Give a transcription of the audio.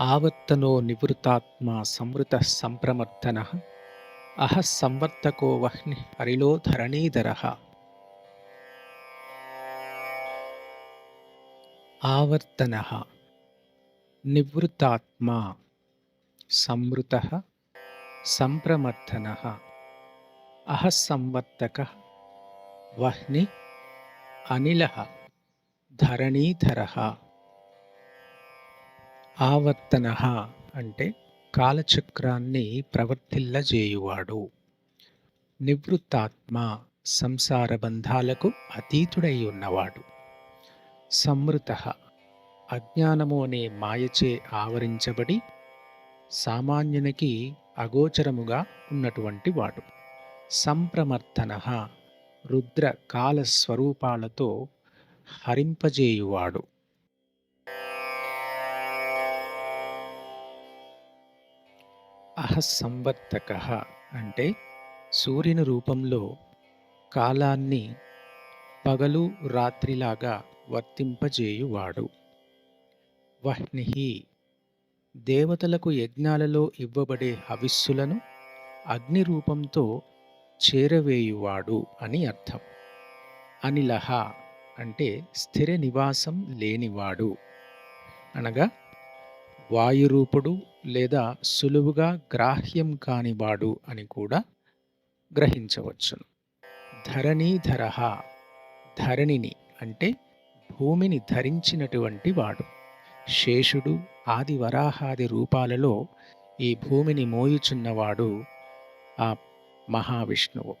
ఆవర్తనో నివృతాత్మా సంవృత సంప్రమర్థన అహ సంవర్తకో వహ్ని హరిలో ధరణీధర. ఆవర్తన నివృతాత్మా సంవృత సంప్రమర్థన అహ సంవర్తక వహ్ని అనిల ధరణీధర. ఆవర్తన అంటే కాలచక్రాన్ని ప్రవర్తిల్లజేయువాడు. నివృత్తాత్మ సంసార బంధాలకు అతీతుడై ఉన్నవాడు సమృత అజ్ఞానము అనే మాయచే ఆవరించబడి సామాన్యునికి అగోచరముగా ఉన్నటువంటి వాడు. సంప్రమర్థన రుద్ర కాల స్వరూపాలతో హరింపజేయువాడు. అహసంవర్తక అంటే సూర్యుని రూపంలో కాలాన్ని పగలు రాత్రిలాగా వర్తింపజేయువాడు. వహ్నిహి దేవతలకు యజ్ఞాలలో ఇవ్వబడే హవిస్సులను అగ్ని రూపంతో చేరవేయువాడు అని అర్థం. అనిలహ అంటే స్థిర నివాసం లేనివాడు అనగా వాయురూపుడు లేదా సులువుగా గ్రాహ్యం కానివాడు అని కూడా గ్రహించవచ్చును. ధరణీధర ధరణిని అంటే భూమిని ధరించినటువంటి వాడు. శేషుడు ఆది వరాహాది రూపాలలో ఈ భూమిని మోయుచున్నవాడు ఆ మహావిష్ణువు.